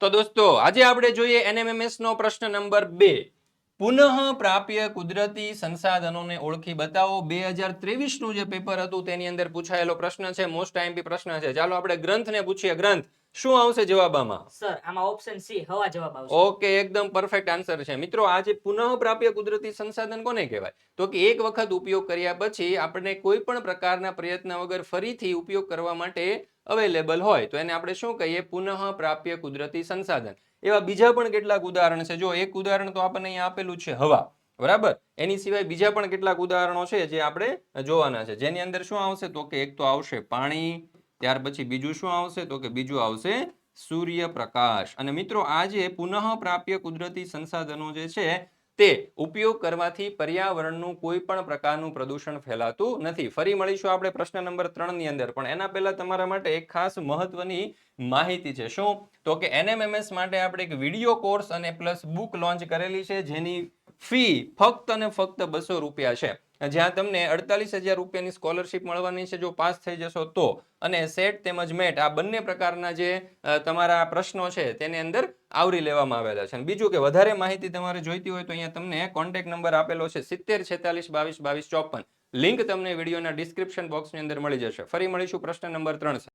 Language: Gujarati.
તો દોસ્તો આજે આપણે જોઈએ એનએમએમએસ નો પ્રશ્ન નંબર બે. પુનઃ પ્રાપ્ય કુદરતી સંસાધનોને ઓળખી બતાવો. બે હજારનું જે પેપર હતું તેની અંદર પૂછાયેલો પ્રશ્ન છે. મોસ્ટ આઈએમપી પ્રશ્ન છે. ચાલો આપણે ગ્રંથને પૂછીએ. ગ્રંથ શું આવશે જવાબ આમાં સર આમાં ઓપ્શન સી હવા જવાબ આવશે. ઓકે એકદમ પરફેક્ટ આન્સર છે. મિત્રો આ જે પુનઃ પ્રાપ્ય કુદરતી સંસાધન કોને કહેવાય? તો કે એક વખત ઉપયોગ કર્યા પછી આપણે કોઈ પણ પ્રકારના પ્રયત્ન વગર ફરીથી ઉપયોગ કરવા માટે અવેલેબલ હોય. તો એને આપણે શું કહીએ? પુનઃ પ્રાપ્ય કુદરતી સંસાધન. એવા બીજા પણ કેટલાક ઉદાહરણ છે. જો એક ઉદાહરણ તો આપણને અહીંયા આપેલું છે હવા. બરાબર? એની સિવાય બીજા પણ કેટલાક ઉદાહરણો છે જે આપણે જોવાના છે. જેની અંદર શું આવશે? તો કે એક તો આવશે પાણી, ત્યાર પછી બીજું શું આવશે? તો કે બીજું આવશે સૂર્યપ્રકાશ. અને મિત્રો, આ જે પુનઃ પ્રાપ્ય કુદરતી સંસાધનો જે છે તે ઉપયોગ કરવાથી પર્યાવરણનું કોઈ પણ પ્રકારનું પ્રદૂષણ ફેલાતું નથી. ફરી મળીશું આપણે પ્રશ્ન નંબર ત્રણની અંદર. પણ એના પહેલા તમારા માટે એક ખાસ મહત્વની માહિતી છે. શું? તો કે એનએમએમએસ માટે આપણે એક વીડિયો કોર્સ અને પ્લસ બુક લોન્ચ કરેલી છે, જેની ફી ફક્ત અને ફક્ત બસો રૂપિયા છે. જ્યાં તમને અડતાલીસ હજાર રૂપિયાની સ્કોલરશિપ મળવાની છે, જો પાસ થઈ જશો તો. અને સેટ તેમજ મેટ આ બંને પ્રકારના જે તમારા પ્રશ્નો છે, તેની અંદર આવરી લેવામાં આવેલા છે. અને બીજું કે વધારે માહિતી તમારે જોઈતી હોય તો અહીંયા તમને કોન્ટેક્ટ નંબર આપેલો છે સિત્તેર છેતાલીસ બાવીસ બાવીસ ચોપન. લિંક તમને વિડીયોના ડિસ્ક્રિપ્શન બોક્સની અંદર મળી જશે. ફરી મળીશું પ્રશ્ન નંબર ત્રણ